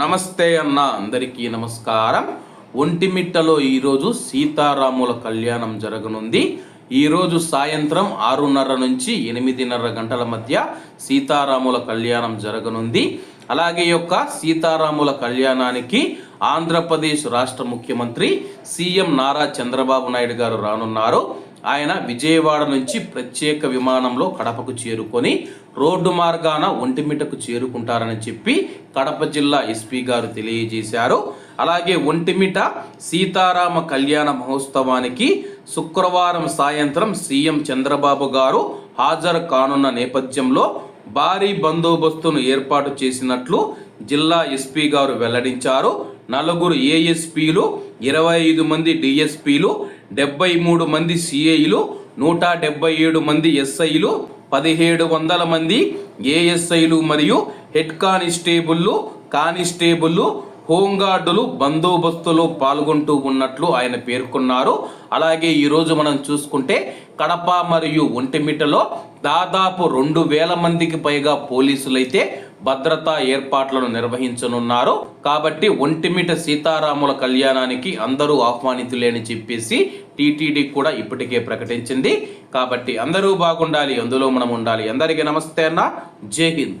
నమస్తే అన్న అందరికీ నమస్కారం. ఒంటిమిట్టలో ఈరోజు సీతారాముల కళ్యాణం జరగనుంది. ఈరోజు సాయంత్రం ఆరున్నర నుంచి ఎనిమిదిన్నర గంటల మధ్య సీతారాముల కళ్యాణం జరగనుంది. అలాగే యొక్క సీతారాముల కళ్యాణానికి ఆంధ్రప్రదేశ్ రాష్ట్ర ముఖ్యమంత్రి సీఎం నారా చంద్రబాబు నాయుడు గారు రానున్నారు. ఆయన విజయవాడ నుంచి ప్రత్యేక విమానంలో కడపకు చేరుకొని రోడ్డు మార్గాన ఒంటిమిటకు చేరుకుంటారని చెప్పి కడప జిల్లా ఎస్పీ గారు తెలియజేశారు. అలాగే ఒంటిమిట సీతారామ కళ్యాణ మహోత్సవానికి శుక్రవారం సాయంత్రం సీఎం చంద్రబాబు గారు హాజరు కానున్న నేపథ్యంలో భారీ బందోబస్తును ఏర్పాటు చేసినట్లు జిల్లా ఎస్పీ గారు వెల్లడించారు. నలుగురు ఏఎస్పీలు ఇరవై ఐదు మంది డిఎస్పీలు డెబ్బై మూడు మంది సిఐలు నూట డెబ్బై ఏడు మంది ఎస్ఐలు పదిహేడు వందల మంది ఏఎస్ఐలు మరియు హెడ్ కానిస్టేబుళ్ళు కానిస్టేబుళ్ళు హోంగార్డులు బందోబస్తులో పాల్గొంటూ ఉన్నట్లు ఆయన పేర్కొన్నారు. అలాగే ఈరోజు మనం చూసుకుంటే కడప మరియు ఒంటిమిటలో దాదాపు రెండు వేల మందికి పైగా పోలీసులైతే భద్రతా ఏర్పాట్లను నిర్వహించనున్నారు. కాబట్టి ఒంటిమిట సీతారాముల కళ్యాణానికి అందరూ ఆహ్వానితులేని చెప్పేసి టీటీడీ కూడా ఇప్పటికే ప్రకటించింది. కాబట్టి అందరూ బాగుండాలి అందులో మనం ఉండాలి. అందరికీ నమస్తే అన్న. జై హింద్.